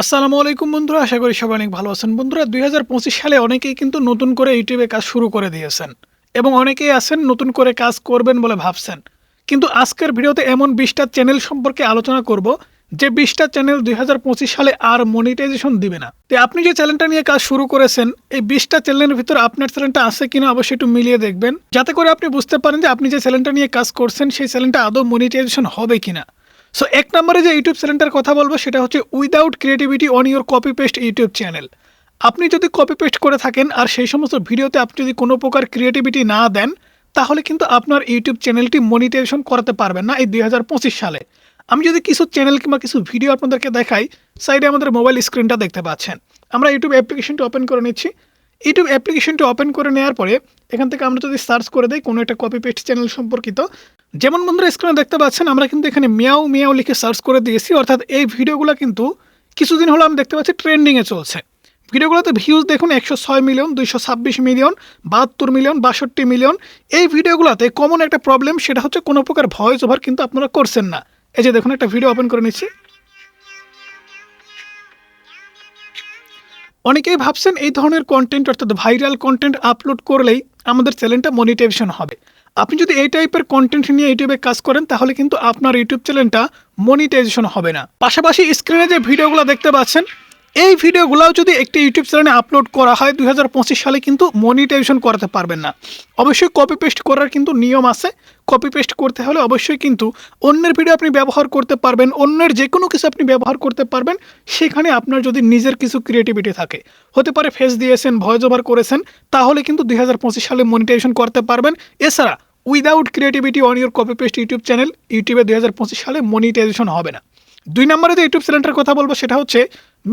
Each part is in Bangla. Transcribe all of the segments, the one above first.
আসসালামু আলাইকুম বন্ধুরা, আশা করি সবাই অনেক ভালো আছেন। বন্ধুরা, দুই হাজার পঁচিশ সালে অনেকেই কিন্তু নতুন করে ইউটিউবে কাজ শুরু করে দিয়েছেন এবং অনেকেই আছেন নতুন করে কাজ করবেন বলে ভাবছেন। কিন্তু আজকের ভিডিওতে এমন বিশটা চ্যানেল সম্পর্কে আলোচনা করব, যে বিশটা চ্যানেল দুই হাজার পঁচিশ সালে আর মনিটাইজেশন দিবে না। তো আপনি যে চ্যানেলটা নিয়ে কাজ শুরু করেছেন, এই বিশটা চ্যানেলের ভিতর আপনার চ্যানেলটা আছে কিনা অবশ্যই একটু মিলিয়ে দেখবেন, যাতে করে আপনি বুঝতে পারেন যে আপনি যে চ্যানেলটা নিয়ে কাজ করছেন, সেই চ্যানেলটা আদৌ মনিটাইজেশন হবে কিনা। সো এক নম্বরে যে ইউটিউব চ্যানেলটার কথা বলব, সেটা হচ্ছে without creativity on your copy paste YouTube channel আপনি যদি কপি পেস্ট করে থাকেন আর সেই সমস্ত ভিডিওতে আপনি যদি কোনো প্রকার ক্রিয়েটিভিটি না দেন, তাহলে কিন্তু আপনার ইউটিউব চ্যানেলটি মনিটাইজেশন করাতে পারবেন না এই দুই হাজার পঁচিশ সালে। আমি যদি কিছু চ্যানেল কিংবা কিছু ভিডিও আপনাদেরকে দেখাই সাইডে আমাদের মোবাইল স্ক্রিনটা দেখতে পাচ্ছেন। আমরা ইউটিউব অ্যাপ্লিকেশনটি ওপেন করে নিচ্ছি। ইউটিউব অ্যাপ্লিকেশনটি ওপেন করে নেওয়ার পরে, এখান থেকে আমরা যদি সার্চ করে দিই কোনো একটা কপি পেস্ট চ্যানেল সম্পর্কিত, যেমন বন্ধুরা স্ক্রিনে দেখতে পাচ্ছেন, আমরা কিন্তু এখানে মিয়াও মিয়াও লিখে সার্চ করে দিয়েছি। অর্থাৎ এই ভিডিওগুলো কিন্তু কিছুদিন হলো আমি দেখতে পাচ্ছি ট্রেন্ডিংয়ে চলছে। ভিডিওগুলোতে ভিউজ দেখুন একশো ছয় মিলিয়ন দুইশো ছাব্বিশ মিলিয়ন বাহাত্তর মিলিয়ন বাষট্টি মিলিয়ন এই ভিডিওগুলোতে কমন একটা প্রবলেম সেটা হচ্ছে কোনো প্রকার ভয়েস ওভার কিন্তু আপনারা করছেন না। এই যে দেখুন, একটা ভিডিও ওপেন করে নিচ্ছি। অনেকেই ভাবছেন এই ধরনের কন্টেন্ট অর্থাৎ ভাইরাল কন্টেন্ট আপলোড করলেই আমাদের চ্যানেলটা মনিটাইজেশন হবে। আপনি যদি এই টাইপের কন্টেন্ট নিয়ে ইউটিউবে কাজ করেন, তাহলে কিন্তু আপনার ইউটিউব চ্যানেলটা মনিটাইজেশন হবে না। পাশাপাশি স্ক্রিনে যে ভিডিওগুলো দেখতে পাচ্ছেন এই ভিডিওগুলোও যদি একটি ইউটিউব চ্যানেলে আপলোড করা হয়, দুই হাজার পঁচিশ সালে কিন্তু মনিটাইজেশন করাতে পারবেন না। অবশ্যই কপি পেস্ট করার কিন্তু নিয়ম আছে। কপি পেস্ট করতে হলে অবশ্যই কিন্তু অন্যের ভিডিও আপনি ব্যবহার করতে পারবেন, অন্যের যে কোনো কিছু আপনি ব্যবহার করতে পারবেন। সেখানে আপনার যদি নিজের কিছু ক্রিয়েটিভিটি থাকে, হতে পারে ফেস দিয়েছেন ভয়েস ওভার করেছেন, তাহলে কিন্তু দুই হাজার পঁচিশ সালে মনিটাইজেশন করতে পারবেন। এছাড়া without creativity on your copy paste YouTube channel, ইউটিউবে দুই হাজার পঁচিশ সালে মনিটাইজেশন হবে না। দুই নম্বরে যে ইউটিউব চ্যানেলটার কথা বলব, সেটা হচ্ছে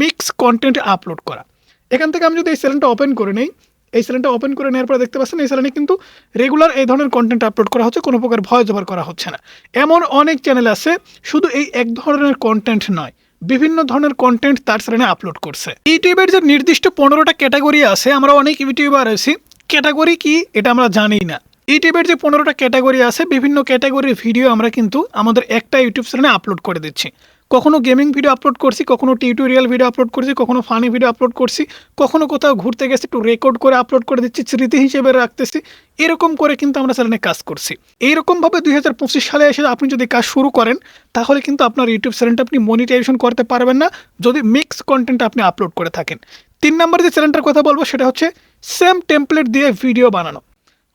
মিক্স কন্টেন্ট আপলোড করা। এখান থেকে আমি যদি এই চ্যানেলটা ওপেন করে নেই, এই চ্যানেলটা ওপেন করে নেওয়ার পরে দেখতে পাচ্ছেন, এই চ্যানেলে কিন্তু রেগুলার এই ধরনের কন্টেন্ট আপলোড করা হচ্ছে, কোনো প্রকার ভয় ওভার করা হচ্ছে না। এমন অনেক চ্যানেল আছে, শুধু এই এক ধরনের কন্টেন্ট নয়, বিভিন্ন ধরনের কন্টেন্ট তার চ্যানেলে আপলোড করছে। ইউটিউবের যে নির্দিষ্ট পনেরোটা ক্যাটাগরি আছে, আমরা অনেক ইউটিউবার আছি ক্যাটাগরি কি এটা আমরা জানি না। ইউটিউবের যে পনেরোটা ক্যাটাগরি আছে, বিভিন্ন ক্যাটাগরির ভিডিও আমরা কিন্তু আমাদের একটা ইউটিউব চ্যানেলে আপলোড করে দিচ্ছি। কখনো গেমিং ভিডিও আপলোড করছি, কখনো টিউটোরিয়াল ভিডিও আপলোড করছি, কখনো ফানি ভিডিও আপলোড করছি, কখনো কোথাও ঘুরতে গেছি, একটু রেকর্ড করে আপলোড করে দিচ্ছি, স্মৃতি হিসেবে রাখতেছি, এরকম করে কিন্তু আমরা চ্যানেলে কাজ করছি। এইরকমভাবে দুই হাজার পঁচিশ সালে এসে আপনি যদি কাজ শুরু করেন, তাহলে কিন্তু আপনার ইউটিউব চ্যানেলটা আপনি মনিটাইজেশন করতে পারবেন না, যদি মিক্স কন্টেন্ট আপনি আপলোড করে থাকেন। তিন নম্বর যে চ্যানেলটার কথা বলব, সেটা হচ্ছে সেম টেমপ্লেট দিয়ে ভিডিও বানানো।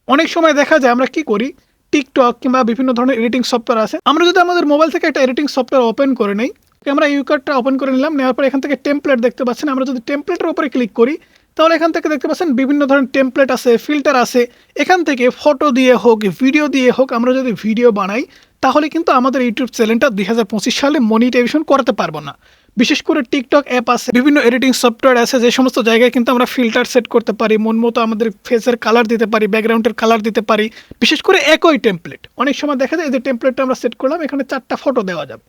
অনেক সময় দেখা যায়, আমরা কি করি টিকটক কিংবা বিভিন্ন ধরনের এডিটিং সফটওয়্যার আছে। আমরা যদি আমাদের মোবাইল থেকে একটা এডিটিং সফটওয়্যার ওপেন করে নেই, আমরা ইউ কার্ডটা ওপেন করে নিলাম, নেওয়ার পর এখান থেকে টেমপ্লেট দেখতে পাচ্ছেন। আমরা যদি টেমপ্লেটের উপরে ক্লিক করি, তাহলে এখান থেকে দেখতে পাচ্ছেন বিভিন্ন ধরনের টেমপ্লেট আছে ফিল্টার আছে। এখান থেকে ফটো দিয়ে হোক ভিডিও দিয়ে হোক, আমরা যদি ভিডিও বানাই, তাহলে কিন্তু আমাদের ইউটিউব চ্যানেলটা দুই হাজার পঁচিশ সালে মনিটাইজেশন করতে পারব না। বিশেষ করে টিকটক অ্যাপ আছে, বিভিন্ন এডিটিং সফটওয়্যার আছে, যে সমস্ত জায়গায় কিন্তু আমরা ফিল্টার সেট করতে পারি, মন মতো আমাদের ফেসের কালার দিতে পারি ব্যাকগ্রাউন্ডের কালার দিতে পারি, বিশেষ করে একই টেমপ্লেট অনেক সময় দেখা যায় যে টেমপ্লেটটা আমরা সেট করলাম, এখানে চারটা ফটো দেওয়া যাবে।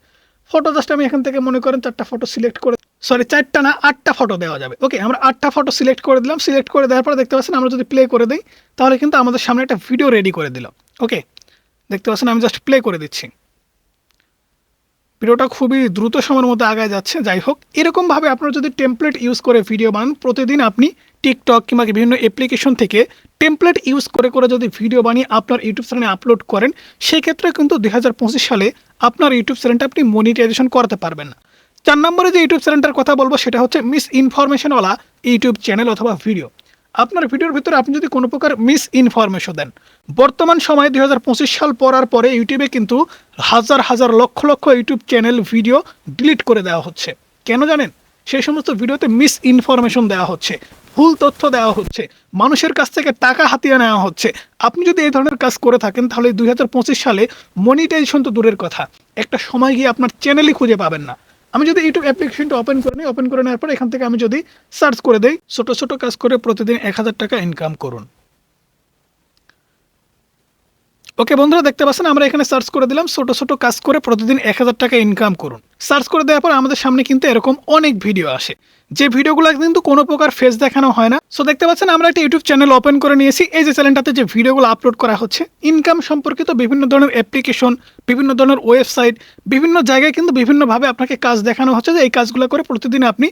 ফটো জাস্ট আমি এখান থেকে মনে করেন চারটা ফটো সিলেক্ট করে সরি চারটা না, আটটা ফটো দেওয়া যাবে। ওকে আমরা আটটা ফটো সিলেক্ট করে দিলাম সিলেক্ট করে দেওয়ার পরে দেখতে পাচ্ছেন আমরা যদি প্লে করে দিই, তাহলে কিন্তু আমাদের সামনে একটা ভিডিও রেডি করে দিলাম। ওকে দেখতে পাচ্ছেন আমি জাস্ট প্লে করে দিচ্ছি। ভিডিওটা খুবই দ্রুত সময়ের মধ্যে আগায় যাচ্ছে, যাই হোক। এরকমভাবে আপনারা যদি টেমপ্লেট ইউজ করে ভিডিও বানান, প্রতিদিন আপনি টিকটক কিংবা বিভিন্ন অ্যাপ্লিকেশন থেকে টেমপ্লেট ইউজ করে করে যদি ভিডিও বানিয়ে আপনার ইউটিউব চ্যানেলে আপলোড করেন, সেক্ষেত্রে কিন্তু দু হাজার পঁচিশ সালে আপনার ইউটিউব চ্যানেলটা আপনি মনিটাইজেশন করতে পারবেন না। চার নম্বরে যে ইউটিউব চ্যানেলটার কথা বলব, সেটা হচ্ছে মিস ইনফরমেশনওয়ালা ইউটিউব চ্যানেল অথবা ভিডিও আপনার ভিডিওর ভিতরে আপনি যদি কোনো প্রকার মিস ইনফরমেশন দেন, বর্তমান সময়ে দুই হাজার পঁচিশ সাল পড়ার পরে ইউটিউবে কিন্তু হাজার হাজার lakh lakh YouTube channel video delete করে দেওয়া হচ্ছে। কেন জানেন? সেই সমস্ত ভিডিওতে মিস ইনফরমেশন দেওয়া হচ্ছে, ভুল তথ্য দেওয়া হচ্ছে, মানুষের কাছ থেকে টাকা হাতিয়ে নেওয়া হচ্ছে। আপনি যদি এই ধরনের কাজ করে থাকেন, তাহলে দুই হাজার পঁচিশ সালে মনিটাইজেশন তো দূরের কথা। একটা সময় গিয়ে আপনার চ্যানেলই খুঁজে পাবেন না। আমি যদি ইউটিউব অ্যাপ্লিকেশনটা ওপেন করে নিই ওপেন করে নেওয়ার পর এখান থেকে আমি যদি সার্চ করে দেই, ছোট ছোট কাজ করে প্রতিদিন এক হাজার টাকা ইনকাম করুন। ওকে বন্ধুরা, দেখতে পাচ্ছেন, আমরা এখানে সার্চ করে দিলাম, ছোট ছোট কাজ করে প্রতিদিন এক হাজার টাকা ইনকাম করুন। সার্চ করে দেওয়ার পর আমাদের সামনে কিন্তু এরকম অনেক ভিডিও আসে। যে ভিডিওগুলো কিন্তু কোনো প্রকার ফেস দেখানো হয় না। সো দেখতে পাচ্ছেন, আমরা একটা ইউটিউব চ্যানেল ওপেন করে নিয়েছি। এই যে চ্যানেলটাতে যে ভিডিওগুলো আপলোড করা হচ্ছে ইনকাম সম্পর্কিত বিভিন্ন ধরনের অ্যাপ্লিকেশন বিভিন্ন ধরনের ওয়েবসাইট বিভিন্ন জায়গায় কিন্তু বিভিন্নভাবে আপনাকে কাজ দেখানো হচ্ছে যে এই কাজগুলো করে প্রতিদিন আপনি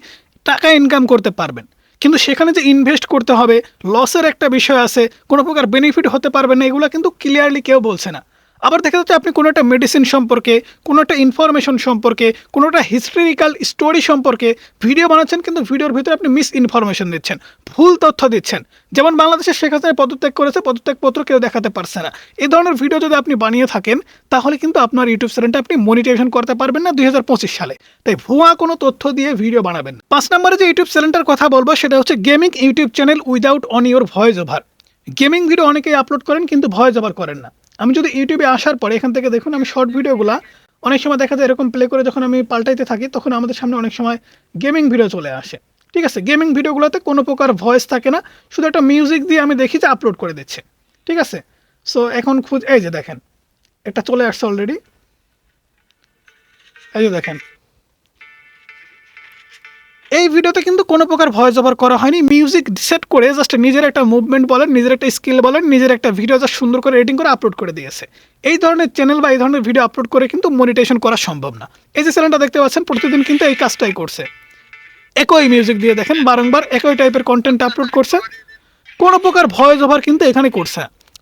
টাকা ইনকাম করতে পারবেন। কিন্তু সেখানে যে ইনভেস্ট করতে হবে লসের একটা বিষয় আছে, কোনো প্রকার বেনিফিট হতে পারবে না, এগুলো কিন্তু ক্লিয়ারলি কেউ বলছে না। আবার দেখা যাচ্ছে আপনি কোনো একটা মেডিসিন সম্পর্কে, কোনো একটা ইনফরমেশন সম্পর্কে, কোনো একটা হিস্টোরিক্যাল স্টোরি সম্পর্কে ভিডিও বানাচ্ছেন, কিন্তু ভিডিওর ভিতরে আপনি মিস ইনফরমেশন দিচ্ছেন, ভুল তথ্য দিচ্ছেন। যেমন বাংলাদেশের শেখ হাসিনা পদত্যাগ করেছে পদত্যাগপত্র কেউ দেখাতে পারছে না। এই ধরনের ভিডিও যদি আপনি বানিয়ে থাকেন, তাহলে কিন্তু আপনার ইউটিউব চ্যানেলটা আপনি মনিটাইজেশন করতে পারবেন না দুই হাজার পঁচিশ সালে। তাই ভুয়া কোনো তথ্য দিয়ে ভিডিও বানাবেন। পাঁচ নম্বরে যে ইউটিউব চ্যানেলটার কথা বলব, সেটা হচ্ছে gaming YouTube channel without on your voice over gaming video অনেকেই আপলোড করেন, কিন্তু ভয়েস ওভার করেন না। আমি যদি ইউটিউবে আসার পরে এখান থেকে দেখুন আমি শর্ট ভিডিওগুলো অনেক সময় দেখা যায় এরকম প্লে করে যখন আমি পাল্টাইতে থাকি, তখন আমাদের সামনে অনেক সময় গেমিং ভিডিও চলে আসে। ঠিক আছে? গেমিং ভিডিওগুলোতে কোনো প্রকার ভয়েস থাকে না, শুধু একটা মিউজিক দিয়ে আমি দেখি যে আপলোড করে দিচ্ছে। ঠিক আছে? সো এখন খুঁজ এই যে দেখেন এটা চলে আসছে অলরেডি এই যে দেখেন এই ভিডিওতে কিন্তু কোনো প্রকার ভয়েস ওভার করা হয়নি। মিউজিক সেট করে জাস্ট নিজের একটা মুভমেন্ট বলেন, নিজের একটা স্কিল বলেন, নিজের একটা ভিডিও জাস্ট সুন্দর করে এডিটিং করে আপলোড করে দিয়েছে। এই ধরনের চ্যানেল বা এই ধরনের ভিডিও আপলোড করে কিন্তু মনিটেশন করা সম্ভব না। এই যে চ্যানেলটা দেখতে পাচ্ছেন, প্রতিদিন কিন্তু এই কাজটাই করছে। একই মিউজিক দিয়ে দেখেন, বারংবার একই টাইপের কন্টেন্ট আপলোড করছে। কোনো প্রকার ভয়েস ওভার কিন্তু এখানে করছে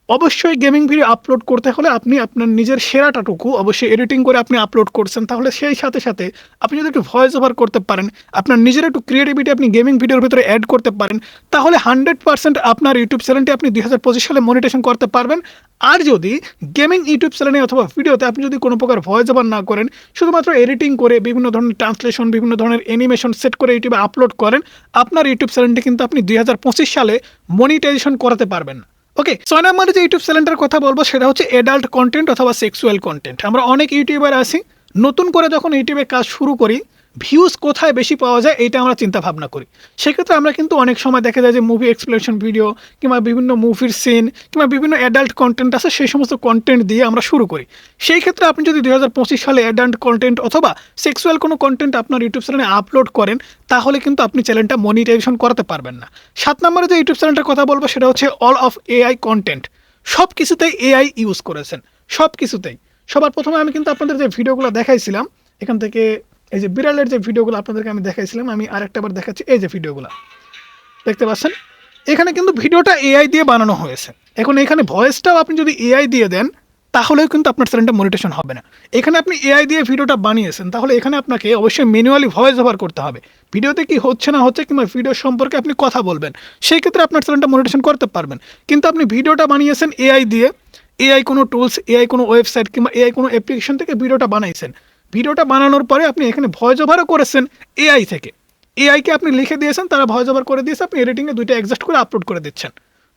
অবশ্যই গেমিং ভিডিও আপলোড করতে হলে আপনি আপনার নিজের সেরাটাটুকু অবশ্যই এডিটিং করে আপনি আপলোড করছেন। তাহলে সেই সাথে সাথে আপনি যদি একটু ভয়েস ওভার করতে পারেন, আপনার নিজের একটু ক্রিয়েটিভিটি আপনি গেমিং ভিডিওর ভিতরে অ্যাড করতে পারেন, তাহলে হান্ড্রেড পার্সেন্ট আপনার ইউটিউব চ্যানেলটি আপনি দুই হাজার পঁচিশ সালে মনিটেশন করতে পারবেন। আর যদি গেমিং ইউটিউব চ্যানেলে অথবা ভিডিওতে আপনি যদি কোনো প্রকার ভয়েস ওভার না করেন, শুধুমাত্র এডিটিং করে বিভিন্ন ধরনের ট্রান্সলেশন বিভিন্ন ধরনের অ্যানিমেশন সেট করে ইউটিউবে আপলোড করেন, আপনার ইউটিউব চ্যানেলটি কিন্তু আপনি দুই হাজার পঁচিশ সালে মনিটাইজেশন করাতে পারবেন। ওকে ছয় নম্বরে যে ইউটিউব চ্যানেলটার কথা বলব, সেটা হচ্ছে অ্যাডাল্ট কন্টেন্ট অথবা সেক্সুয়াল কন্টেন্ট আমরা অনেক ইউটিউবার আছি, নতুন করে যখন ইউটিউবে কাজ শুরু করি ভিউজ কোথায় বেশি পাওয়া যায় এটা আমরা চিন্তা ভাবনা করি। সেক্ষেত্রে আমরা কিন্তু অনেক সময় দেখা যায় যে মুভি এক্সপ্লেনেশন ভিডিও কিংবা বিভিন্ন মুভির সিন কিংবা বিভিন্ন অ্যাডাল্ট কন্টেন্ট আছে, সেই সমস্ত কন্টেন্ট দিয়ে আমরা শুরু করি। সেই ক্ষেত্রে আপনি যদি দু হাজার পঁচিশ সালে অ্যাডাল্ট কন্টেন্ট অথবা সেক্সুয়াল কোনো কন্টেন্ট আপনার ইউটিউব চ্যানেলে আপলোড করেন, তাহলে কিন্তু আপনি চ্যানেলটা মনিটাইজেশন করাতে পারবেন না। সাত নম্বরে যে ইউটিউব চ্যানেলটার কথা বলব, সেটা হচ্ছে অল অফ এআই কন্টেন্ট সব কিছুতেই এআই ইউজ করেছেন। সব কিছুতেই সবার প্রথমে আমি কিন্তু আপনাদের যে ভিডিওগুলো দেখাইছিলাম, এখান থেকে এই যে বিড়ালের যে ভিডিওগুলো আপনাদেরকে আমি দেখাইছিলাম, আমি আরেকটা বার দেখাচ্ছি এই যে ভিডিওগুলো। দেখতে পাচ্ছেন? এখানে কিন্তু ভিডিওটা এআই দিয়ে বানানো হয়েছে। এখন এখানে ভয়েসটাও আপনি যদি এআই দিয়ে দেন, তাহলেও কিন্তু আপনার চ্যানেলটা মনিটেশন হবে না। এখানে আপনি এআই দিয়ে ভিডিওটা বানিয়েছেন, তাহলে এখানে আপনাকে অবশ্যই ম্যানুয়ালি ভয়েস ওভার করতে হবে। ভিডিওতে কি হচ্ছে না হচ্ছে কিংবা ভিডিও সম্পর্কে আপনি কথা বলবেন, সেই ক্ষেত্রে আপনার চ্যানেলটা মনিটেশন করতে পারবেন। কিন্তু আপনি ভিডিওটা বানিয়েছেন এআই দিয়ে এআই কোনো টুলস এআই কোনো ওয়েবসাইট কিংবা এআই কোনো অ্যাপ্লিকেশন থেকে ভিডিওটা বানাইছেন ভিডিওটা বানানোর পরে আপনি এখানে ভয়েস ওভারও করেছেন এআই থেকে। এআইকে আপনি লিখে দিয়েছেন, তারা ভয়েস ওভার করে দিয়েছে, আপনি এডিটিংয়ে দুইটা অ্যাডজাস্ট করে আপলোড করে দিচ্ছেন।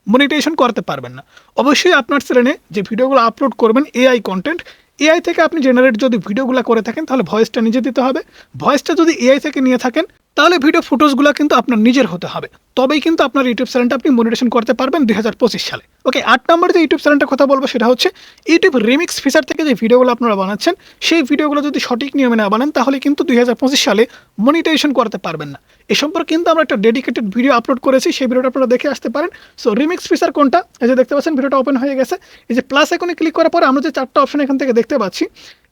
মনিটেশন করতে পারবেন না। অবশ্যই আপনার চ্যানেলে যে ভিডিওগুলো আপলোড করবেন এআই কন্টেন্ট এআই থেকে আপনি জেনারেট যদি ভিডিওগুলো করে থাকেন, তাহলে ভয়েসটা নিজে দিতে হবে। ভয়েসটা যদি এআই থেকে নিয়ে থাকেন তাহলে ভিডিও ফুটেজগুলো কিন্তু আপনার নিজের হতে হবে। তবেই কিন্তু আপনার ইউটিউব চ্যানেলটা আপনি মনিটেশন করতে পারবেন দুই হাজার পঁচিশ সালে। ওকে আট নম্বর যে ইউটিউব চ্যানেলটার কথা বলব সেটা হচ্ছে ইউটিউব রিমিক্স ফিচার থেকে যে ভিডিওগুলো আপনারা বানাচ্ছেন, সেই ভিডিওগুলো যদি সঠিক নিয়মে না বানান, তাহলে কিন্তু দুই হাজার পঁচিশ সালে মনিটাইজেশন করতে পারবেন না। এ সম্পর্কে কিন্তু আমরা একটা ডেডিকেটেড ভিডিও আপলোড করেছি, সেই ভিডিওটা আপনারা দেখে আসতে পারেন। সো রিমিক্স ফিচার কোনটা? এই যে দেখতে পাচ্ছেন ভিডিওটা ওপেন হয়ে গেছে। এই যে প্লাস এখানে ক্লিক করার পরে আমরা যে চারটা অপশন এখান থেকে দেখতে পাচ্ছি,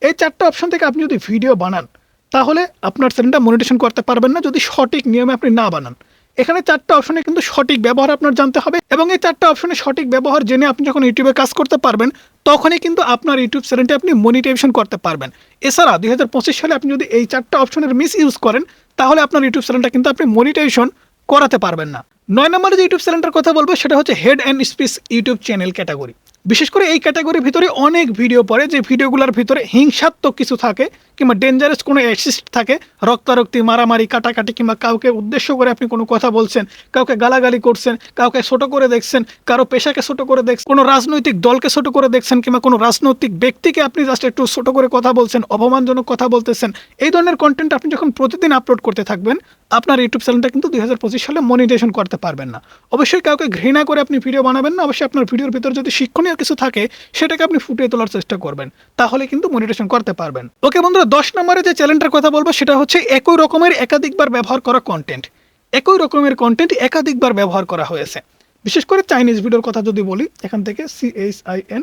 এই চারটা অপশন থেকে আপনি যদি ভিডিও বানান তাহলে আপনার চ্যানেলটা মনিটেশন করতে পারবেন না যদি সঠিক নিয়মে আপনি না বানান। এখানে চারটা অপশনে কিন্তু সঠিক ব্যবহার আপনার জানতে হবে এবং এই চারটা অপশনে সঠিক ব্যবহার জেনে আপনি যখন ইউটিউবে কাজ করতে পারবেন, তখনই কিন্তু আপনার ইউটিউব চ্যানেলটি আপনি মনিটাইজেশন করতে পারবেন। এছাড়া দুই হাজার পঁচিশ সালে আপনি যদি এই চারটা অপশনের মিস ইউজ করেন, তাহলে আপনার ইউটিউব চ্যানেলটা কিন্তু আপনি মনিটাইজেশন করাতে পারবেন না। নয় নম্বরে যে ইউটিউব চ্যানেলটার কথা বলব, সেটা হচ্ছে head and speech YouTube channel category বিশেষ করে এই ক্যাটাগরির ভিতরে অনেক ভিডিও পড়ে যে ভিডিওগুলোর ভিতরে হিংসাত্মক কিছু থাকে কিংবা ডেঞ্জারাস কোনো অ্যাসিস্ট থাকে, রক্তারক্তি, মারামারি, কাটাকাটি কিংবা কাউকে উদ্দেশ্য করে আপনি কোনো কথা বলছেন, কাউকে গালাগালি করছেন, কাউকে ছোট করে দেখছেন, কারও পেশাকে ছোট করে দেখছেন, কোনো রাজনৈতিক দলকে ছোট করে দেখছেন কিংবা কোনো রাজনৈতিক ব্যক্তিকে আপনি জাস্ট একটু ছোট করে কথা বলছেন, অপমানজনক কথা বলতেছেন, এই ধরনের কন্টেন্ট আপনি যখন প্রতিদিন আপলোড করতে থাকবেন, আপনার ইউটিউব চ্যানেলটা কিন্তু দুই হাজার পঁচিশ সালে মনিটেশন করতে পারবেন না। অবশ্যই কাউকে ঘৃণা করে আপনি ভিডিও বানাবেন না, অবশ্যই আপনার ভিডিওর ভিতরে যদি শিক্ষণীয় কিছু থাকে, সেটাকে আপনি ফুটিয়ে তোলার চেষ্টা করবেন। তাহলে কিন্তু মনিটেশন করতে পারবেন। ওকে বন্ধুরা, দশ নম্বরে যে চ্যানেলটার কথা বলব, সেটা হচ্ছে একই রকমের একাধিকবার ব্যবহার করা কন্টেন্ট একই রকমের কন্টেন্ট একাধিকবার ব্যবহার করা হয়েছে। বিশেষ করে চাইনিজ ভিডিওর কথা যদি বলি, এখান থেকে C H I N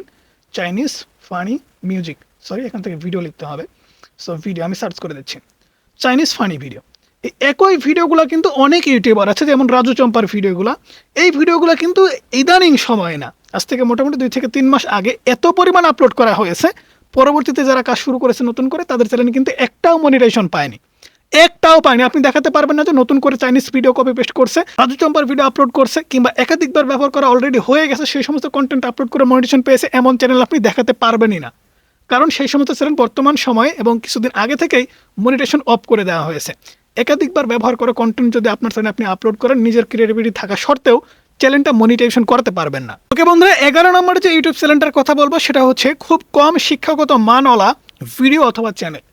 Chinese funny music sorry এখান থেকে ভিডিও লিখতে হবে। সো ভিডিও আমি সার্চ করে দিচ্ছি। চাইনিজ ফানি ভিডিও এই একই ভিডিওগুলো কিন্তু অনেক ইউটিউবার আছে, যেমন রাজু চম্পার ভিডিওগুলো এই ভিডিওগুলো কিন্তু ইদানিং সময় না। আজ থেকে মোটামুটি দুই থেকে তিন মাস আগে এত পরিমাণ আপলোড করা হয়েছে, পরবর্তীতে যারা কাজ শুরু করেছে নতুন করে, তাদের চ্যানেল কিন্তু একটাও মনিটাইজেশন পায়নি। একটাও পায়নি। আপনি দেখাতে পারবেন না যে নতুন করে চাইনিজ ভিডিও কপি পেস্ট করছে, রাজু চম্পার ভিডিও আপলোড করছে, কিংবা একাধিকবার ব্যবহার করা অলরেডি হয়ে গেছে, সেই সমস্ত কন্টেন্ট আপলোড করে মনিটেশন পেয়েছে, এমন চ্যানেল আপনি দেখাতে পারবেনই না। কারণ সেই সমস্ত চ্যানেল বর্তমান সময়ে এবং কিছুদিন আগে থেকেই মনিটেশন অফ করে দেওয়া হয়েছে। একাধিকবার ব্যবহার করা কন্টেন্ট যদি আপনার চ্যানেলে আপনি আপলোড করেন, নিজের ক্রিয়েটিভিটি থাকা সত্ত্বেও চ্যানেলটা মনিটাইজেশন করতে পারবেন না। ওকে বন্ধুরা, এগারো নম্বরে যে ইউটিউব চ্যানেলটার কথা বলব, সেটা হচ্ছে খুব কম শিক্ষাগত মানওয়ালা ভিডিও অথবা চ্যানেল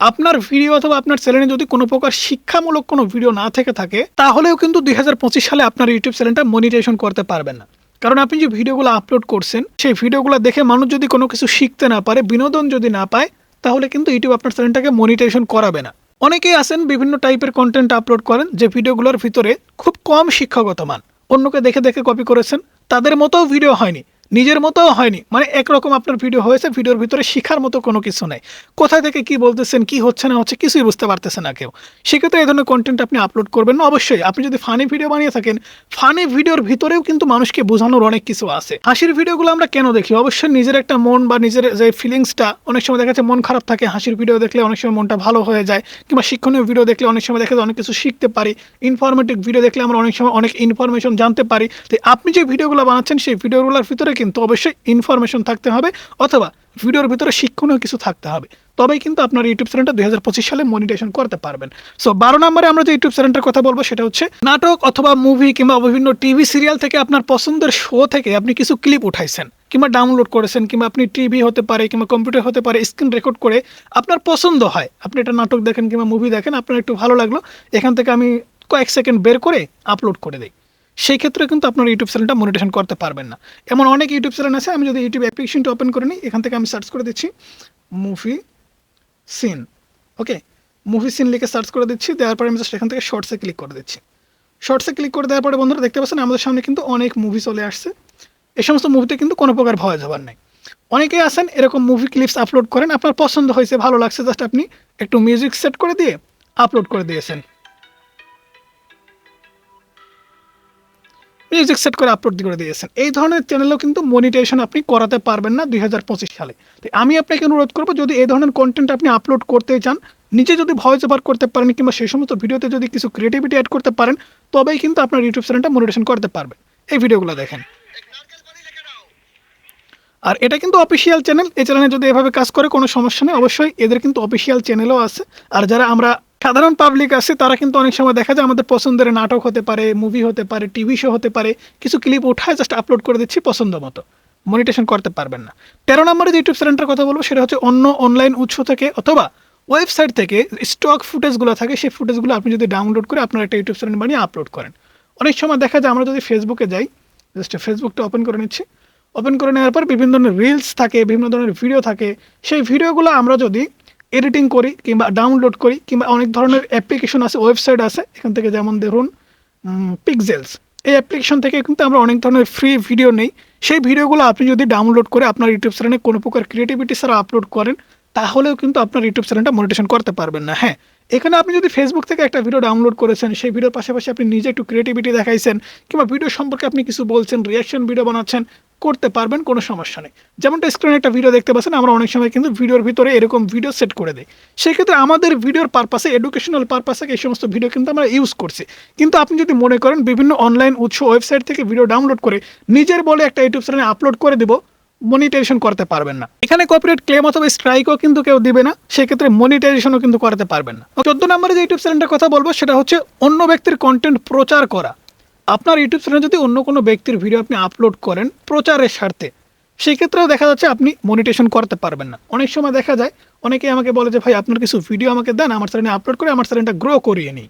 আপনার ভিডিও অথবা আপনার চ্যানেলে যদি কোনো প্রকার শিক্ষামূলক কোনো ভিডিও না থেকে থাকে, তাহলেও কিন্তু দু হাজার পঁচিশ সালে আপনার ইউটিউব চ্যানেলটা মনিটাইজেশন করতে পারবেন না। কারণ আপনি যে ভিডিওগুলো আপলোড করছেন, সেই ভিডিওগুলো দেখে মানুষ যদি কোনো কিছু শিখতে না পারে, বিনোদন যদি না পায়, তাহলে কিন্তু ইউটিউব আপনার চ্যানেলটাকে মনিটাইজেশন করাবে না। অনেকেই আছেন বিভিন্ন টাইপের কন্টেন্ট আপলোড করেন, যে ভিডিওগুলোর ভিতরে খুব কম শিক্ষাগত মান। অন্যকে দেখে দেখে কপি করেছেন তাদের মতো ভিডিও হয়নি। নিজের মতোও হয়নি। মানে একরকম আপনার ভিডিও হয়েছে ভিডিওর ভিতরে শেখার মতো কোনো কিছু নেই। কোথায় থেকে কি বলতেছেন, কি হচ্ছে না হচ্ছে কিছুই বুঝতে পারতেছে না কেউ। সেক্ষেত্রে এই ধরনের কন্টেন্ট আপনি আপলোড করবেন না। অবশ্যই আপনি যদি ফানি ভিডিও বানিয়ে থাকেন ফানি ভিডিওর ভিতরেও কিন্তু মানুষকে বোঝানোর অনেক কিছু আছে। হাসির ভিডিওগুলো আমরা কেন দেখি? অবশ্যই নিজের একটা মন বা নিজের যে ফিলিংসটা অনেক সময় দেখা যাচ্ছে মন খারাপ থাকে, হাসির ভিডিও দেখলে অনেক সময় মনটা ভালো হয়ে যায়, কিংবা শিক্ষণীয় ভিডিও দেখলে অনেক সময় দেখা যায় অনেক কিছু শিখতে পারি। ইনফরমেটিভ ভিডিও দেখলে আমরা অনেক সময় অনেক ইনফরমেশন জানতে পারি। তো আপনি যে ভিডিওগুলো বানাচ্ছেন, সেই ভিডিওগুলোর ভিতরে কিন্তু অবশ্যই ইনফরমেশন থাকতে হবে অথবা ভিডিওর ভিতরে শিক্ষণীয় কিছু থাকতে হবে। তবেই কিন্তু আপনার ইউটিউব চ্যানেলটা দুই হাজার পঁচিশ সালে মনিটেশন করতে পারবেন। সো বারো নম্বরে আমরা যে ইউটিউব চ্যানেলটার কথা বলব সেটা হচ্ছে নাটক অথবা মুভি কিংবা বিভিন্ন টিভি সিরিয়াল থেকে আপনার পছন্দের শো থেকে আপনি কিছু ক্লিপ উঠাইছেন কিংবা ডাউনলোড করেছেন কিংবা আপনি টিভি হতে পারে কিংবা কম্পিউটার হতে পারে স্ক্রিন রেকর্ড করে আপনার পছন্দ হয়। আপনি এটা নাটক দেখেন কিংবা মুভি দেখেন, আপনার একটু ভালো লাগল, এখান থেকে আমি কয়েক সেকেন্ড বের করে আপলোড করে দিই। সেই ক্ষেত্রে কিন্তু আপনার ইউটিউব চ্যানেলটা মনিটেশন করতে পারবেন না। এমন অনেক ইউটিউব চ্যানেল আছে, আমি যদি ইউটিউব অ্যাপ্লিকেশনটা ওপেন করে নিই, এখান থেকে আমি সার্চ করে দিচ্ছি movie scene okay movie scene লিখে সার্চ করে দিচ্ছি, দেওয়ার পরে আমি জাস্ট এখান থেকে শর্টসে ক্লিক করে দিচ্ছি। শর্টসে ক্লিক করে দেওয়ার পরে বন্ধুরা দেখতে পাচ্ছেন, আমাদের সামনে কিন্তু অনেক মুভি চলে আসছে। এই সমস্ত মুভিতে কিন্তু কোনো প্রকার ভয় যাবার নেই। অনেকেই আছেন, এরকম মুভি ক্লিপস আপলোড করেন, আপনার পছন্দ হয়েছে, ভালো লাগছে জাস্ট আপনি একটু মিউজিক সেট করে দিয়ে আপলোড করে দিয়েছেন। মিউজিক সেট করে আপলোড করে দিয়েছেন। এই ধরনের চ্যানেলও কিন্তু মনিটাইজেশন আপনি করাতে পারবেন না দুই হাজার পঁচিশ সালে। তাই আমি আপনাকে অনুরোধ করব, যদি এই ধরনের কন্টেন্ট আপনি আপলোড করতে চান, নিজে যদি ভয়েস ওভার করতে পারেন কিংবা সেই সমস্ত ভিডিওতে যদি কিছু ক্রিয়েটিভিটি অ্যাড করতে পারেন, তবেই কিন্তু আপনার ইউটিউব চ্যানেলটা মনিটেশন করতে পারবেন এই ভিডিওগুলো দেখেন। আর এটা কিন্তু অফিসিয়াল চ্যানেল এই চ্যানেলে যদি এভাবে কাজ করে, কোনো সমস্যা নেই। অবশ্যই এদের কিন্তু অফিসিয়াল চ্যানেলও আছে। আর যারা আমরা সাধারণ পাবলিক আছে, তারা কিন্তু অনেক সময় দেখা যায় আমাদের পছন্দের নাটক হতে পারে মুভি হতে পারে টিভি শো হতে পারে, কিছু ক্লিপ উঠায় জাস্ট আপলোড করে দিচ্ছি পছন্দ মতো। মনিটেশন করতে পারবেন না। তেরো নম্বরে যে ইউটিউব চ্যানেলটার কথা বলব, সেটা হচ্ছে অন্য অনলাইন উৎস থেকে অথবা ওয়েবসাইট থেকে স্টক ফুটেজগুলো থাকে, সেই ফুটেজগুলো আপনি যদি ডাউনলোড করে আপনার একটা ইউটিউব চ্যানেল বানিয়ে আপলোড করেন। অনেক সময় দেখা যায় আমরা যদি ফেসবুকে যাই জাস্ট ফেসবুকটা ওপেন করে নিচ্ছি। ওপেন করে নেওয়ার পর বিভিন্ন ধরনের রিলস থাকে, বিভিন্ন ধরনের ভিডিও থাকে। সেই ভিডিওগুলো আমরা যদি এডিটিং করি কিংবা ডাউনলোড করি কিংবা অনেক ধরনের অ্যাপ্লিকেশন আছে ওয়েবসাইট আছে, এখান থেকে যেমন ধরুন পিকজেলস এই অ্যাপ্লিকেশন থেকে কিন্তু আমরা অনেক ধরনের ফ্রি ভিডিও নেই। সেই ভিডিওগুলো আপনি যদি ডাউনলোড করে আপনার ইউটিউব চ্যানেলে কোনো প্রকার ক্রিয়েটিভিটি ছাড়া আপলোড করেন, তাহলেও কিন্তু আপনার ইউটিউব চ্যানেলটা মনিটেশন করতে পারবেন না। হ্যাঁ এখানে আপনি যদি ফেসবুক থেকে একটা ভিডিও ডাউনলোড করেছেন, সেই ভিডিওর পাশাপাশি আপনি নিজে একটু ক্রিয়েটিভিটি দেখাইছেন, কিংবা ভিডিও সম্পর্কে আপনি কিছু বলছেন রিয়াকশন ভিডিও বানাচ্ছেন, করতে পারবেন, কোনো সমস্যা নেই। যেমনটা স্ক্রিনে একটা ভিডিও দেখতে পাচ্ছেন, আমরা অনেক সময় কিন্তু ভিডিওর ভিতরে এরকম ভিডিও সেট করে দিই। সেক্ষেত্রে আমাদের ভিডিওর পারপাসে এডুকেশনাল পারপাসে এই সমস্ত ভিডিও কিন্তু আমরা ইউজ করছি। কিন্তু আপনি যদি মনে করেন, বিভিন্ন অনলাইন উৎস ওয়েবসাইট থেকে ভিডিও ডাউনলোড করে নিজের বলে একটা ইউটিউব চ্যানেলে আপলোড করে দেবো মনিটাইজেশন করতে পারবেন না। এখানে কপিরাইট ক্লেম অথবা স্ট্রাইকও কিন্তু কেউ দিবে না, সেক্ষেত্রে মনিটাইজেশনও কিন্তু করতে পারবেন না। চোদ্দ নম্বরে যে ইউটিউব চ্যানেলটার কথা বলব, সেটা হচ্ছে অন্য ব্যক্তির কন্টেন্ট প্রচার করা। আপনার ইউটিউব চ্যানেলে যদি অন্য কোনো ব্যক্তির ভিডিও আপনি আপলোড করেন প্রচারের স্বার্থে সেই ক্ষেত্রেও দেখা যাচ্ছে আপনি মনিটেশন করতে পারবেন না। অনেক সময় দেখা যায়, অনেকে আমাকে বলে যে, ভাই, আপনার কিছু ভিডিও আমাকে দেন, আমার চ্যানেলে আপলোড করে, আমার চ্যানেলটা গ্রো করিয়ে নিই।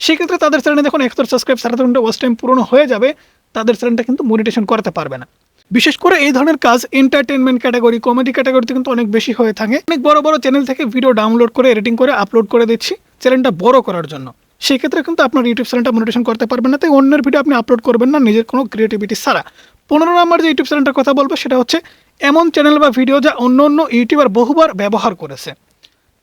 সেক্ষেত্রে তাদের চ্যানেলে যখন একশো সাবস্ক্রাইব সাড়ে ঘণ্টা ওয়াচ টাইম পূরণ হয়ে যাবে, তাদের চ্যানেলটা কিন্তু মনিটেশন করতে পারবে না। বিশেষ করে এই ধরনের কাজ এন্টারটেনমেন্ট ক্যাটাগরি কমেডি ক্যাটাগরিতে কিন্তু অনেক বেশি হয়ে থাকে। অনেক বড় বড় চ্যানেল থেকে ভিডিও ডাউনলোড করে এডিটিং করে আপলোড করে দিচ্ছি চ্যানেলটা বড় করার জন্য। সেই ক্ষেত্রে কিন্তু আপনার ইউটিউব চ্যানেলটা মনিটেশন করতে পারবেন না। তাই অন্যের ভিডিও আপনি আপলোড করবেন না, নিজের কোনো ক্রিয়েটিভিটি ছাড়া। পনেরো নম্বর যে ইউটিউব চ্যানেলটার কথা বলব, সেটা হচ্ছে এমন চ্যানেল বা ভিডিও যা অন্য অন্য ইউটিউবার বহুবার ব্যবহার করেছে।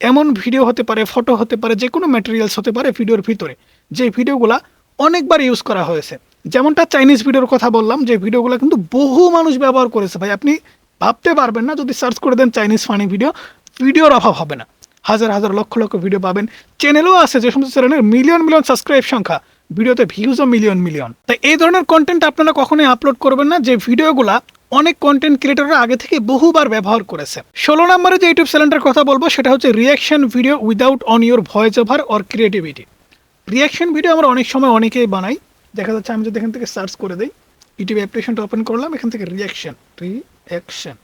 এমন ভিডিও হতে পারে ফটো হতে পারে যে কোনো ম্যাটেরিয়ালস হতে পারে ভিডিওর ভিতরে। যে ভিডিওগুলা অনেকবার ইউজ করা হয়েছে। যেমনটা চাইনিজ ভিডিওর কথা বললাম, যে ভিডিওগুলো কিন্তু বহু মানুষ ব্যবহার করেছে ভাই। আপনি ভাবতে পারবেন না, যদি সার্চ করে দেন চাইনিজ ফানি ভিডিও ভিডিওর অভাব হবে না। হাজার হাজার, লক্ষ লক্ষ ভিডিও পাবেন। চ্যানেলও আছে যে সমস্ত চ্যানেলের মিলিয়ন মিলিয়ন সাবস্ক্রাইব সংখ্যা। ভিডিওতে ভিউজও মিলিয়ন মিলিয়ন তাই এই ধরনের কন্টেন্ট আপনারা কখনোই আপলোড করবেন না, যে ভিডিওগুলা অনেক কন্টেন্ট ক্রিয়েটররা আগে থেকে বহুবার ব্যবহার করেছে। ষোলো নম্বরে যে ইউটিউব চ্যানেলটার কথা বলব, সেটা হচ্ছে reaction video without on your voice over or creativity reaction video আমরা অনেক সময় অনেকেই বানাই। দেখা যাচ্ছে আমি যদি এখান থেকে সার্চ করে দিই ইউটিউব অ্যাপ্লিকেশনটা ওপেন করলাম, এখান থেকে reaction reaction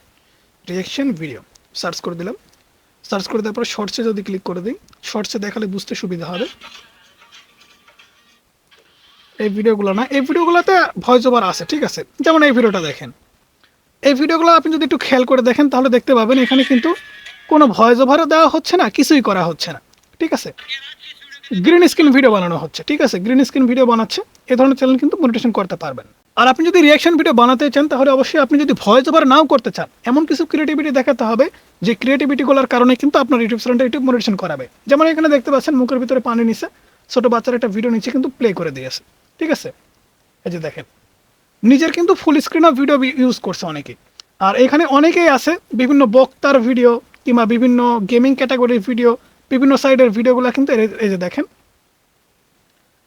reaction video search করে দিলাম। সার্চ করে দেওয়ার পর শর্টসে যদি ক্লিক করে দিই শর্টসে দেখালে বুঝতে সুবিধা হবে। এই ভিডিওগুলো না, এই ভিডিওগুলোতে ভয়েস ওভার আছে, ঠিক আছে? যেমন এই ভিডিওটা দেখেন। এই ভিডিওগুলো আপনি যদি একটু খেয়াল করে দেখেন, তাহলে দেখতে পাবেন এখানে কিন্তু কোনো ভয়েস ওভারও দেওয়া হচ্ছে না, কিছুই করা হচ্ছে না, ঠিক আছে? গ্রিন স্ক্রিন ভিডিও বানানো হচ্ছে, ঠিক আছে? গ্রিন স্ক্রিন ভিডিও বানাচ্ছে, এ ধরনের চ্যানেল কিন্তু মনিটেশন করতে পারবেন। আর আপনি যদি রিয়াকশন ভিডিও বানাতে চান, তাহলে অবশ্যই আপনি যদি ভয়েস ওভার নাও করতে চান, এমন কিছু ক্রিয়েটিভিটি দেখাতে হবে, যে ক্রিয়েটিভিটিগুলোর কারণে কিন্তু আপনার ইউটিউব চ্যানেলটা ইউটিউব মনিটেশন করাবে। যেমন এখানে দেখতে পাচ্ছেন, মুখের ভিতরে পানি নিচে ছোট বাচ্চার একটা ভিডিও নিচে কিন্তু প্লে করে দিয়েছে, ঠিক আছে? এই যে দেখেন, নিজের কিন্তু full screen off video use করছে অনেকেই আর এখানে অনেকেই আছে, বিভিন্ন বক্তার ভিডিও কিংবা বিভিন্ন গেমিং ক্যাটাগরির ভিডিও বিভিন্ন সাইডের ভিডিওগুলো কিন্তু এই- যে দেখেন,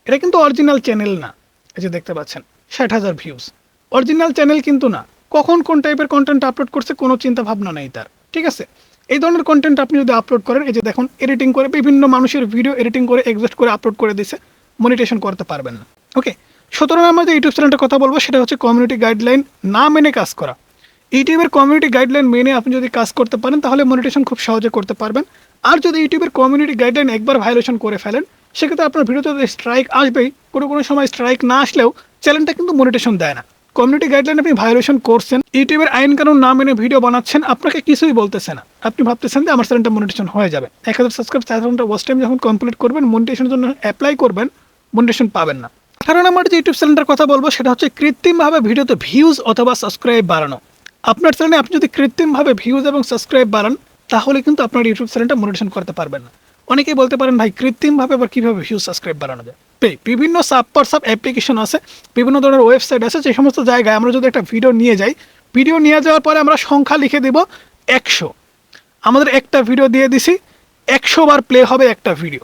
এটা কিন্তু অরিজিনাল চ্যানেল না। এই যে দেখতে পাচ্ছেন, ষাট হাজার ভিউজ অরিজিনাল চ্যানেল কিন্তু না। কখন কোন টাইপের কন্টেন্ট আপলোড করছে কোনো চিন্তা ভাবনা নেই তার, ঠিক আছে? এই ধরনের কন্টেন্ট আপনি যদি আপলোড করেন, এই যে দেখুন এডিটিং করে বিভিন্ন মানুষের ভিডিও এডিটিং করে এক্সিস্ট করে আপলোড করে দিছে মনিটেশন করতে পারবেন না। ওকে সুতরাং আমরা যে ইউটিউব চ্যানেলটা কথা বলব, সেটা হচ্ছে কমিউনিটি গাইডলাইন না মেনে কাজ করা। ইউটিউবের কমিউনিটি গাইডলাইন মেনে আপনি যদি কাজ করতে পারেন, তাহলে মনিটেশন খুব সহজে করতে পারবেন। আর যদি ইউটিউবের কমিউনিটি গাইডলাইন একবার ভায়োলেশন করে ফেলেন, সেক্ষেত্রে আপনার ভিডিওতে স্ট্রাইক আসবেই, কোনো কোনো সময় স্ট্রাইক না আসলেও চ্যানেলটা কিন্তু মনিটেশন দেয় না। কমিউনিটি গাইডলাইন আপনি ভায়োলেশন করছেন, ইউটিউবের আইন কানুন না মেনে ভিডিও বানাচ্ছেন, আপনাকে কিছুই বলতেছে না। আপনি ভাবতেছেন যে আমার চ্যানেলটা মনিটেশন হয়ে যাবে। এক হাজার সাবস্ক্রাইব চার ঘণ্টা ওয়াচ টাইম যখন কমপ্লিট করবেন মনিটেশনের জন্য অ্যাপ্লাই করবেন মনিটেশন পাবেন না। আঠারো নম্বর যে ইউটিউব চ্যানেলটার কথা বলব, সেটা হচ্ছে কৃত্রিমভাবে ভিডিওতে ভিউজ অথবা সাবস্ক্রাইব বাড়ানো। আপনার চ্যানেলে আপনি যদি কৃত্রিমভাবে ভিউজ এবং সাবস্ক্রাইব বাড়ান তাহলে কিন্তু আপনার ইউটিউব চ্যানেলটা মনিটেশন করতে পারবেন না। অনেকেই বলতে পারেন, ভাই, কৃত্রিমভাবে আবার কীভাবে ভিউজ সাবস্ক্রাইব বাড়ানো যায়? বিভিন্ন সাব সাব অ্যাপ্লিকেশন আছে, বিভিন্ন ধরনের ওয়েবসাইট আছে, যে সমস্ত জায়গায় আমরা যদি একটা ভিডিও নিয়ে যাই ভিডিও নিয়ে যাওয়ার পরে আমরা সংখ্যা লিখে দেব একশো। আমাদের একটা ভিডিও দিয়ে দিছি, একশো বার প্লে হবে একটা ভিডিও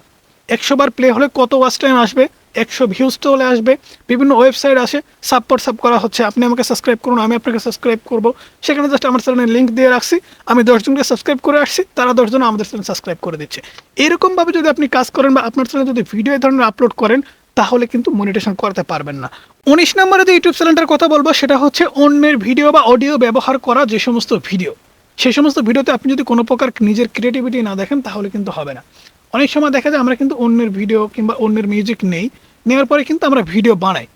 একশো বার প্লে হলে কত ওয়াচ টাইম আসবে? একশো ভিউজ চলে আসবে। বিভিন্ন ওয়েবসাইট আসে সাব সাব করা হচ্ছে। আপনি আমাকে সাবস্ক্রাইব করুন, আমি আপনাকে সাবস্ক্রাইব করব। সেখানে জাস্ট আমার চ্যানেলের লিঙ্ক দিয়ে রাখছি। আমি দশজনকে সাবস্ক্রাইব করে আসছি, তারা দশজন আমাদের চ্যানেল সাবস্ক্রাইব করে দিচ্ছে। এরকমভাবে যদি আপনি কাজ করেন বা আপনার চ্যানেলে যদি ভিডিও ধরনের আপলোড করেন, তাহলে কিন্তু মনিটেশন করতে পারবেন না। উনিশ নম্বরে যে ইউটিউব চ্যানেলটার কথা বলব, সেটা হচ্ছে অন্যের ভিডিও বা অডিও ব্যবহার করা যে সমস্ত ভিডিও সেই সমস্ত ভিডিওতে আপনি যদি কোনো প্রকার নিজের ক্রিয়েটিভিটি না দেখেন, তাহলে কিন্তু হবে না। অনেক সময় দেখা যায় আমরা কিন্তু অন্যের ভিডিও কিংবা অন্যের মিউজিক নেই, নেওয়ার পরে কিন্তু আমরা ভিডিও বানাই।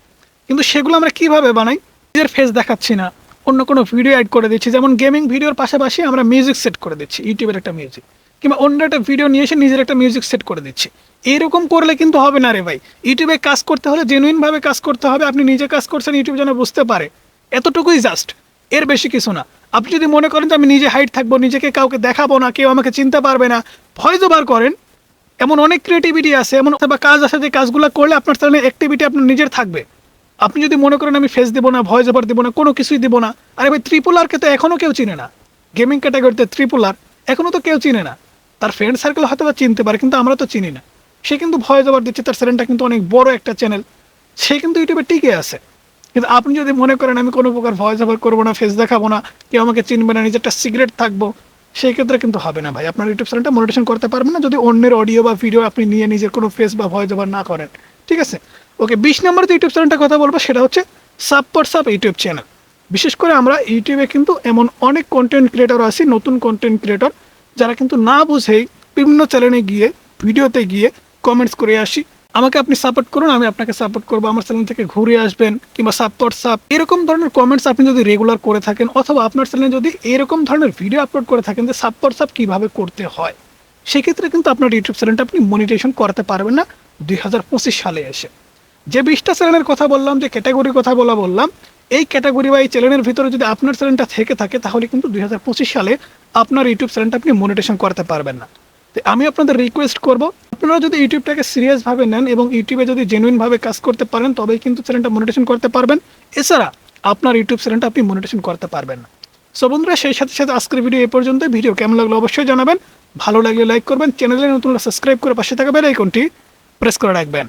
কিন্তু সেগুলো আমরা কীভাবে বানাই? নিজের ফেস দেখাচ্ছি না। অন্য কোনো ভিডিও অ্যাড করে দিচ্ছি। যেমন গেমিং ভিডিওর পাশাপাশি আমরা মিউজিক সেট করে দিচ্ছি ইউটিউবের একটা মিউজিক কিংবা অন্য একটা ভিডিও নিয়ে এসে নিজের একটা মিউজিক সেট করে দিচ্ছি। এরকম করলে কিন্তু হবে না রে ভাই। ইউটিউবে কাজ করতে হলে জেনুইনভাবে কাজ করতে হবে। আপনি নিজে কাজ করছেন ইউটিউব যেন বুঝতে পারে। এতটুকুই জাস্ট এর বেশি কিছু না। আপনি যদি মনে করেন যে আমি নিজে হাইট থাকব, নিজেকে কাউকে দেখাবো না, কেউ আমাকে চিনতে পারবে না ভয়েস ওভার করেন। এমন অনেক ক্রিয়েটিভিটি আছে, এমন বা কাজ আছে যে কাজগুলো করলে আপনার চ্যানেলে অ্যাক্টিভিটি আপনার নিজের থাকবে। আপনি যদি মনে করেন আমি ফেস দেবো না ভয়েস ওভার দেবো না, কোনো কিছুই দেবো না, আরে ভাই ত্রিপুলারকে তো এখনও কেউ চিনে না। গেমিং ক্যাটাগরিতে ত্রিপুলার এখনও তো কেউ চিনে না। তার ফ্রেন্ড সার্কেল হয়তো বা চিনতে পারে, কিন্তু আমরা তো চিনি না। সে কিন্তু ভয়েস ওভার দিচ্ছে, তার চ্যানেলটা কিন্তু অনেক বড় একটা চ্যানেল সে কিন্তু ইউটিউবে টিকে আছে। কিন্তু আপনি যদি মনে করেন আমি কোনো প্রকার ভয়েস ওভার করব না ফেস দেখাবো না, কেউ আমাকে চিনবে না, নিজেরটা সিগারেট থাকব সেই ক্ষেত্রে কিন্তু হবে না ভাই। আপনার ইউটিউব চ্যানেলটা মনিটেশন করতে পারবেন না। যদি অন্যের অডিও বা ভিডিও আপনি নিয়ে নিজের কোনো ফেস বা ভয়েস ওভার না করেন। ঠিক আছে? ওকে বিশ নম্বর যে ইউটিউব চ্যানেলটা কথা বলব, সেটা হচ্ছে সাব পর সাব ইউটিউব চ্যানেল বিশেষ করে আমরা ইউটিউবে কিন্তু এমন অনেক কন্টেন্ট ক্রিয়েটর আছি, নতুন কন্টেন্ট ক্রিয়েটর যারা কিন্তু না বুঝেই বিভিন্ন চ্যানেলে গিয়ে ভিডিওতে গিয়ে কমেন্টস করে আসি। আমাকে আপনি সাপোর্ট করুন, আমি আপনাকে সাপোর্ট করব, আমার চ্যানেল থেকে ঘুরে আসবেন কিংবা সাপোর্ট সাপ এরকম ধরনের কমেন্টস আপনি যদি রেগুলার করে থাকেন অথবা আপনার চ্যানেলে যদি এরকম ধরনের ভিডিও আপলোড করে থাকেন যে সাপোর্ট সাপ কীভাবে করতে হয়, সেক্ষেত্রে কিন্তু আপনার ইউটিউব চ্যানেলটা আপনি মনিটেশন করাতে পারবেন না দুই হাজার পঁচিশ সালে এসে। যে বিশটা চ্যানেলের কথা বললাম, যে ক্যাটাগরির কথা বলা বললাম, এই ক্যাটাগরি বা এই চ্যানেলের ভিতরে যদি আপনার চ্যানেলটা থেকে থাকে, তাহলে কিন্তু দুই হাজার পঁচিশ সালে আপনার ইউটিউব চ্যানেলটা আপনি মনিটেশন করতে পারবেন না। আমি আপনাদের রিকোয়েস্ট করব, আপনারা যদি ইউটিউবটাকে সিরিয়াসভাবে নেন এবং ইউটিউবে যদি জেনুইনভাবে কাজ করতে পারেন, তবেই কিন্তু চ্যানেলটা মনিটেশন করতে পারবেন। এছাড়া আপনার ইউটিউব চ্যানেলটা আপনি মনিটেশন করতে পারবেন। সো বন্ধুরা, সেই সাথে সাথে আজকের ভিডিও এ পর্যন্ত ভিডিও কেমন লাগল অবশ্যই জানাবেন। ভালো লাগলে লাইক করবেন। চ্যানেলে নতুন সাবস্ক্রাইব করে পাশে থাকা বেল আইকনটি প্রেস করে রাখবেন।